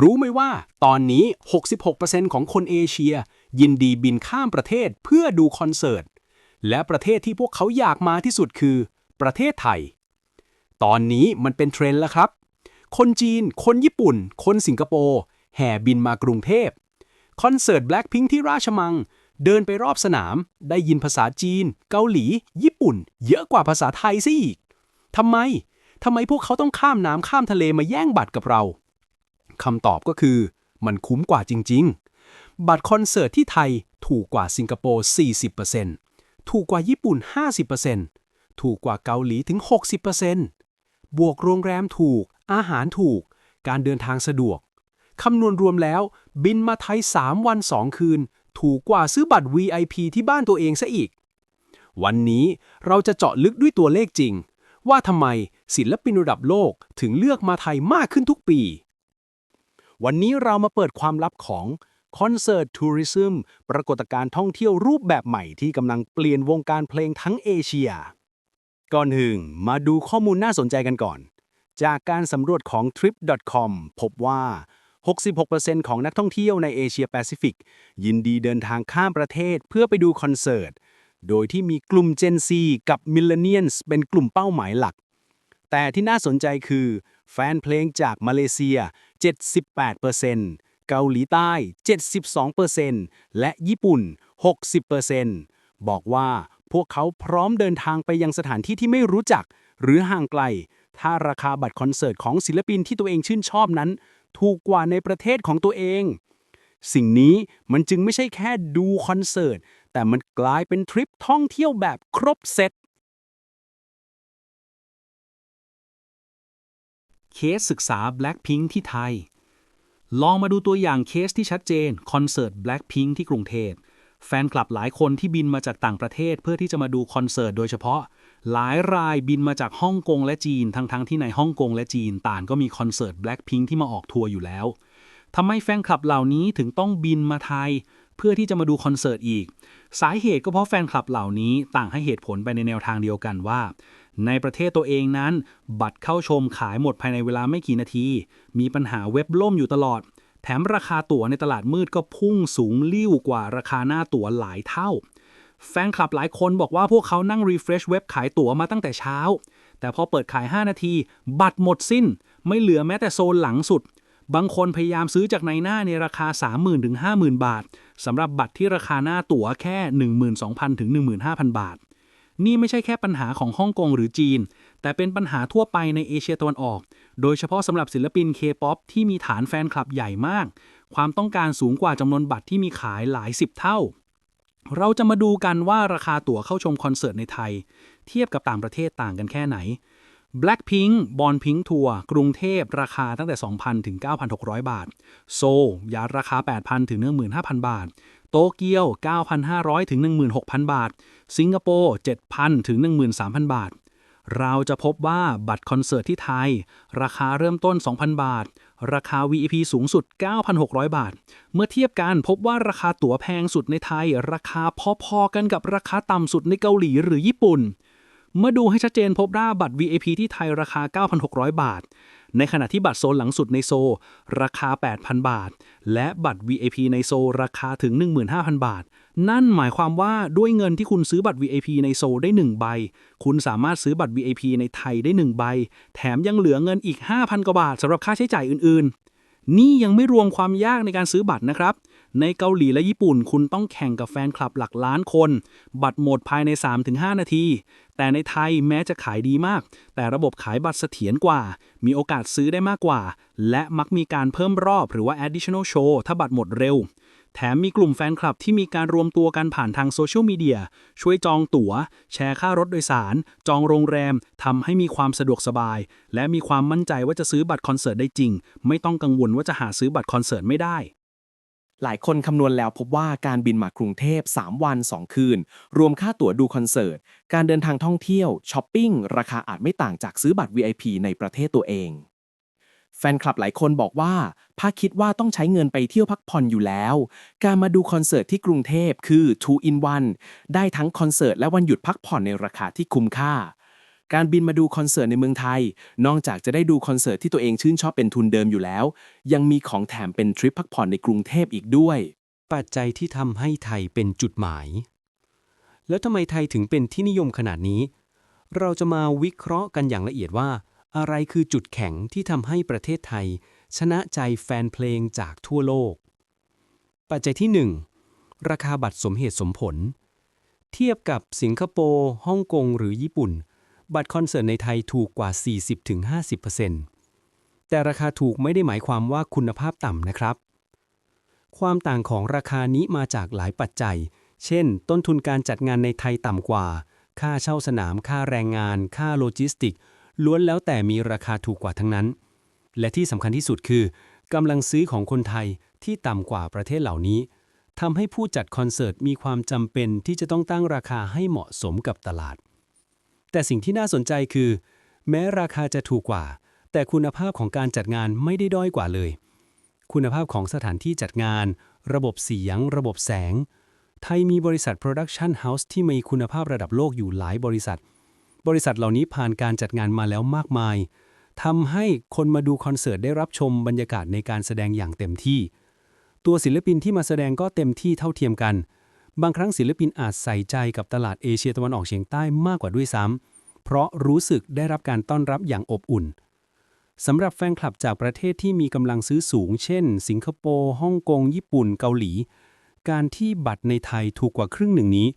รู้ไหมว่าตอนนี้ 66%ของคนเอเชีย ยินดีบินข้ามประเทศเพื่อดูคอนเสิร์ต และประเทศที่พวกเขาอยากมาที่สุดคือ ประเทศไทย ตอนนี้มันเป็นเทรนด์แล้วครับ คนจีน คนญี่ปุ่น คนสิงคโปร์ แห่บินมากรุงเทพ คอนเสิร์ต Blackpink ที่ราชมัง เดินไปรอบสนาม ได้ยินภาษาจีน เกาหลี ญี่ปุ่น เยอะกว่าภาษาไทยซะอีกทำไมทำไมพวกเขาต้องข้ามน้ำข้ามทะเลมาแย่งบัตรกับเรา คำตอบก็คือ มันคุ้มกว่าจริง ๆ บัตรคอนเสิร์ตที่ไทยถูกกว่าสิงคโปร์ 40%ถูกกว่าญี่ปุ่น 50%ถูกกว่าเกาหลีถึง 60%บวกโรงแรมถูก อาหารถูก การเดินทางสะดวก คำนวณรวมแล้ว บินมาไทย 3 วัน 2 คืน ถูกกว่าซื้อบัตร VIP ที่บ้านตัวเองซะอีก วันนี้เราจะเจาะลึกด้วยตัวเลขจริง ว่าทำไมศิลปินระดับโลกถึงเลือกมาไทยมากขึ้นทุกปี วันนี้เรามาเปิดความลับของคอนเสิร์ตทัวริซึมปรากฏการณ์ท่องเที่ยวรูปแบบใหม่ที่กำลังเปลี่ยนวงการเพลงทั้งเอเชีย ก่อนอื่นมาดูข้อมูลน่าสนใจกันก่อน จากการสำรวจของ trip.com พบว่า 66%ของนักท่องเที่ยวในเอเชียแปซิฟิก ยินดีเดินทางข้ามประเทศเพื่อไปดูคอนเสิร์ต โดยที่มีกลุ่ม Gen Z กับ Millennials เป็นกลุ่มเป้าหมายหลัก แต่ที่น่าสนใจคือ แฟนเพลงจากมาเลเซีย 78%เกาหลีใต้ 72%และญี่ปุ่น 60%บอกว่าพวกเขาพร้อมเดินทางไปยังสถานที่ที่ไม่รู้จัก หรือห่างไกล ถ้าราคาบัตรคอนเสิร์ตของศิลปินที่ตัวเองชื่นชอบนั้น ถูกกว่าในประเทศของตัวเอง สิ่งนี้มันจึงไม่ใช่แค่ดูคอนเสิร์ต แต่มันกลายเป็นทริปท่องเที่ยวแบบครบเซต เคสศึกษา Blackpink ที่ไทย ลองมาดูตัวอย่างเคสที่ชัดเจน คอนเสิร์ต Blackpink ที่กรุงเทพแฟนคลับหลายคนที่บินมาจากต่างประเทศเพื่อที่จะมาดูคอนเสิร์ตโดยเฉพาะ หลายรายบินมาจากฮ่องกงและจีน ทั้งๆที่ในฮ่องกงและจีนต่างก็มีคอนเสิร์ต Blackpink ที่มาออกทัวร์อยู่แล้วทำไมแฟนคลับเหล่านี้ถึงต้องบินมาไทย เพื่อที่จะมาดูคอนเสิร์ตอีก สาเหตุก็เพราะแฟนคลับเหล่านี้ต่างให้เหตุผลไปในแนวทางเดียวกันว่า ในประเทศตัวเองนั้น บัตรเข้าชมขายหมดภายในเวลาไม่กี่นาที มีปัญหาเว็บล่มอยู่ตลอด แถมราคาตั๋วในตลาดมืดก็พุ่งสูงลิ่วกว่าราคาหน้าตั๋วหลายเท่า แฟนคลับหลายคนบอกว่าพวกเขานั่งรีเฟรชเว็บขายตั๋วมาตั้งแต่เช้า แต่พอเปิดขาย 5 นาที บัตรหมดสิ้น ไม่เหลือแม้แต่โซนหลังสุด บางคนพยายามซื้อจากในหน้าในราคา 30,000ถึง50,000 บาทสำหรับบัตรที่ราคาหน้าตั๋วแค่ 12,000ถึง15,000 บาท นี่ไม่ใช่แค่ปัญหาของฮ่องกงหรือจีน แต่เป็นปัญหาทั่วไปในเอเชียตะวันออก โดยเฉพาะสำหรับศิลปินเคป๊อปที่มีฐานแฟนคลับใหญ่มาก ความต้องการสูงกว่าจำนวนบัตรที่มีขายหลายสิบเท่า เราจะมาดูกันว่าราคาตั๋วเข้าชมคอนเสิร์ตในไทย เทียบกับต่างประเทศต่างกันแค่ไหน Blackpink บอลพิงทัวร์กรุงเทพราคาตั้งแต่ 2,000 ถึง 9,600 บาท โซลยาราคา 8,000 ถึง 15,000 บาท โตเกียว 9,500 ถึง 16,000 บาท สิงคโปร์ 7,000 ถึง 13,000 บาท เราจะพบว่าบัตรคอนเสิร์ตที่ไทย ราคาเริ่มต้น 2,000 บาท ราคา VIP สูงสุด 9,600 บาท เมื่อเทียบกันพบว่าราคาตั๋วแพงสุดในไทย ราคาพอๆกันกับราคาต่ำสุดในเกาหลีหรือญี่ปุ่น เมื่อดูให้ชัดเจนพบว่าบัตร VIP ที่ไทยราคา 9,600 บาท ในขณะที่บัตรโซนหลังสุดในโซ ราคา 8,000 บาท และบัตร VIP ในโซราคาถึง 15,000 บาท นั่นหมายความว่าด้วยเงินที่คุณซื้อบัตร VIP ในโซได้ 1 ใบ คุณสามารถซื้อบัตร VIP ในไทยได้ 1 ใบ แถมยังเหลือเงินอีก 5,000 กว่าบาทสำหรับค่าใช้จ่ายอื่น ๆ นี่ยังไม่รวมความยากในการซื้อบัตรนะครับ ในเกาหลีและญี่ปุ่น คุณต้องแข่งกับแฟนคลับหลักล้านคน บัตรหมดภายใน 3-5 นาที แต่ในไทยแม้จะขายดีมาก แต่ระบบขายบัตรเสถียรกว่า มีโอกาสซื้อได้มากกว่า และมักมีการเพิ่มรอบหรือว่า additional show ถ้าบัตรหมดเร็ว แถมมีกลุ่มแฟนคลับที่มีการรวมตัวกันผ่านทางโซเชียลมีเดียช่วยจองตั๋ว แชร์ค่ารถโดยสาร จองโรงแรมทำให้มีความสะดวกสบาย และมีความมั่นใจว่าจะซื้อบัตรคอนเสิร์ตได้จริง ไม่ต้องกังวลว่าจะหาซื้อบัตรคอนเสิร์ตไม่ได้ หลายคนคำนวณแล้วพบว่าการบินมากรุงเทพ 3 วัน 2 คืน รวมค่าตั๋วดูคอนเสิร์ต การเดินทางท่องเที่ยวช้อปปิ้ง ราคาอาจไม่ต่างจากซื้อบัตร VIP ในประเทศตัวเอง แฟนคลับหลายคนบอกว่าถ้าคิดว่าต้องใช้เงินไปเที่ยวพักผ่อนอยู่แล้ว การมาดูคอนเสิร์ตที่กรุงเทพคือ 2 in 1 ได้ทั้งคอนเสิร์ตและวันหยุดพักผ่อนในราคาที่คุ้มค่า การบินมาดูคอนเสิร์ตในเมืองไทย นอกจากจะได้ดูคอนเสิร์ตที่ตัวเองชื่นชอบเป็นทุนเดิมอยู่แล้ว ยังมีของแถมเป็นทริปพักผ่อนในกรุงเทพอีกด้วย ปัจจัยที่ทำให้ไทยเป็นจุดหมาย แล้วทำไมไทยถึงเป็นที่นิยมขนาดนี้ เราจะมาวิเคราะห์กันอย่างละเอียดว่า อะไรคือจุดแข็งที่ทำให้ประเทศไทย ชนะใจแฟนเพลงจากทั่วโลก ปัจจัยที่ 1 ราคาบัตรสมเหตุสมผล เทียบกับสิงคโปร์ฮ่องกงหรือญี่ปุ่น บัตรคอนเสิร์ตในไทยถูกกว่า 40-50%แต่ราคาถูกไม่ได้หมายความว่าคุณภาพต่ำนะครับ ความต่างของราคานี้มาจากหลายปัจจัย เช่น ต้นทุนการจัดงานในไทยต่ำกว่า ค่าเช่าสนาม ค่าแรงงาน ค่าโลจิสติก ล้วนแล้วแต่มีราคาถูกกว่าทั้งนั้น และที่สำคัญที่สุดคือกำลังซื้อของคนไทยที่ต่ำกว่าประเทศเหล่านี้ทำให้ผู้จัดคอนเสิร์ตมีความจำเป็นที่จะต้องตั้งราคาให้เหมาะสมกับตลาด แต่สิ่งที่น่าสนใจคือ แม้ราคาจะถูกกว่า แต่คุณภาพของการจัดงานไม่ได้ด้อยกว่าเลย คุณภาพของสถานที่จัดงาน ระบบเสียง ระบบแสง ไทยมีบริษัท Production House ที่มีคุณภาพระดับโลกอยู่หลายบริษัท บริษัทเหล่านี้ผ่านการจัดงานมาแล้วมากมายทำให้คนมาดูคอนเสิร์ตได้รับชมบรรยากาศในการแสดงอย่างเต็มที่ ตัวศิลปินที่มาแสดงก็เต็มที่เท่าเทียมกัน บางครั้งศิลปินอาจใส่ใจกับตลาดเอเชียตะวันออกเฉียงใต้มากกว่าด้วยซ้ำเพราะรู้สึกได้รับการต้อนรับอย่างอบอุ่นสำหรับแฟนคลับจากประเทศที่มีกำลังซื้อสูง เช่น สิงคโปร์ฮ่องกง ญี่ปุ่น เกาหลี การที่บัตรในไทยถูกกว่าครึ่งหนึ่งนี้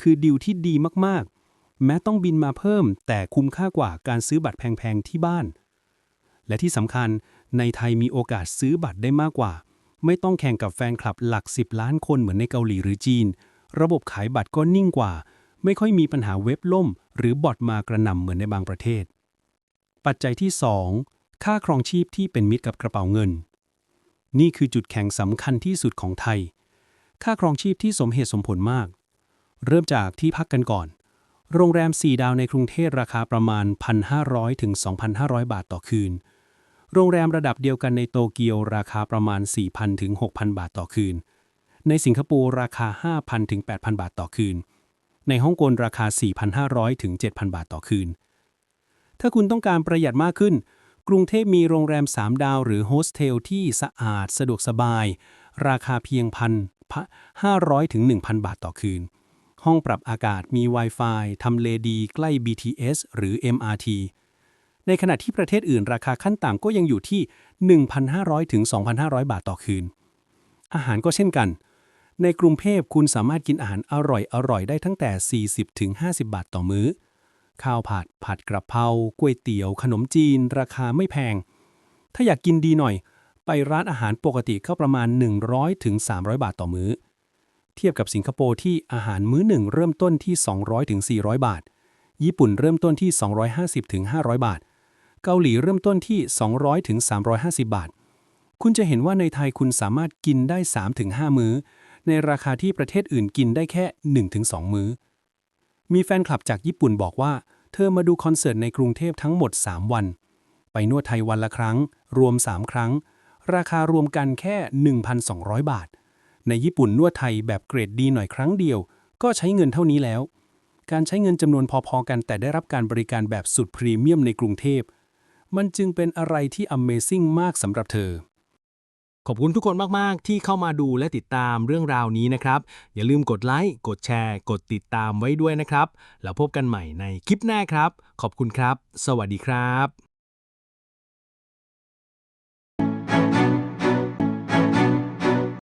คือดีลที่ดีมากๆ แม้ต้องบินมาเพิ่ม แต่คุ้มค่ากว่าการซื้อบัตรแพงๆที่บ้าน และที่สำคัญในไทยมีโอกาสซื้อบัตรได้มากกว่า ไม่ต้องแข่งกับแฟนคลับหลัก 10 ล้านคนเหมือนในเกาหลีหรือจีน ระบบขายบัตรก็นิ่งกว่า ไม่ค่อยมีปัญหาเว็บล่ม หรือบอทมากระหน่ำเหมือนในบางประเทศ ปัจจัยที่ 2 ค่าครองชีพที่เป็นมิตรกับกระเป๋าเงิน นี่คือจุดแข็งสำคัญที่สุดของไทย ค่าครองชีพที่สมเหตุสมผลมาก เริ่มจากที่พักกันก่อน โรงแรม 4 ดาวในกรุงเทพราคาประมาณ 1,500ถึง2,500 บาทต่อคืน โรงแรมระดับเดียวกันในโตเกียวราคาประมาณ 4,000 ถึง 6,000 บาทต่อคืน ในสิงคโปร์ราคา 5,000 ถึง 8,000 บาทต่อคืน ในฮ่องกงราคา 4,500 ถึง 7,000 บาทต่อคืน ถ้าคุณต้องการประหยัดมากขึ้น กรุงเทพมีโรงแรม 3 ดาวหรือโฮสเทลที่สะอาดสะดวกสบาย ราคาเพียงพันห้าร้อยถึง 1,000 บาทต่อคืน ห้องปรับอากาศมี Wi-Fi ทำเลดีใกล้ BTS หรือ MRT ในขณะที่ประเทศอื่นราคาขั้นต่ำก็ยังอยู่ที่ 1,500 ถึง 2,500 บาทต่อคืน อาหารก็เช่นกัน ในกรุงเทพคุณสามารถกินอาหารอร่อยอร่อยได้ตั้งแต่ 40 ถึง 50 บาทต่อมื้อ ข้าวผัด ผัดกระเพราก๋วยเตี๋ยว ขนมจีน ราคาไม่แพง ถ้าอยากกินดีหน่อย ไปร้านอาหารปกติก็ประมาณ 100 ถึง 300 บาทต่อมื้อ เทียบกับสิงคโปร์ที่อาหารมื้อหนึ่งเริ่มต้นที่ 200 ถึง 400 บาทญี่ปุ่นเริ่มต้นที่ 250ถึง500 บาท เกาหลีเริ่มต้นที่ 200ถึง350 บาท คุณจะเห็นว่าในไทยคุณสามารถกินได้3ถึง5มื้อ ในราคาที่ประเทศอื่นกินได้แค่1ถึง2มื้อ มีแฟนคลับจากญี่ปุ่นบอกว่า เธอมาดูคอนเสิร์ตในกรุงเทพทั้งหมด 3 วัน ไปนวดไทยวันละครั้ง รวม 3 ครั้ง ราคารวมกันแค่ 1,200 บาท ในญี่ปุ่นนวดไทยแบบเกรดดีหน่อยครั้งเดียว ก็ใช้เงินเท่านี้แล้วการใช้เงินจำนวนพอๆกันแต่ได้รับการบริการแบบสุดพรีเมียมในกรุงเทพ มันจึงเป็นอะไรที่ Amazing มากสำหรับเธอ ขอบคุณทุกคนมาก ๆ ที่เข้ามาดูและติดตามเรื่องราวนี้นะครับ อย่าลืมกดไลค์ กดแชร์ กดติดตามไว้ด้วยนะครับ แล้วพบกันใหม่ในคลิปหน้าครับ ขอบคุณครับ สวัสดีครับ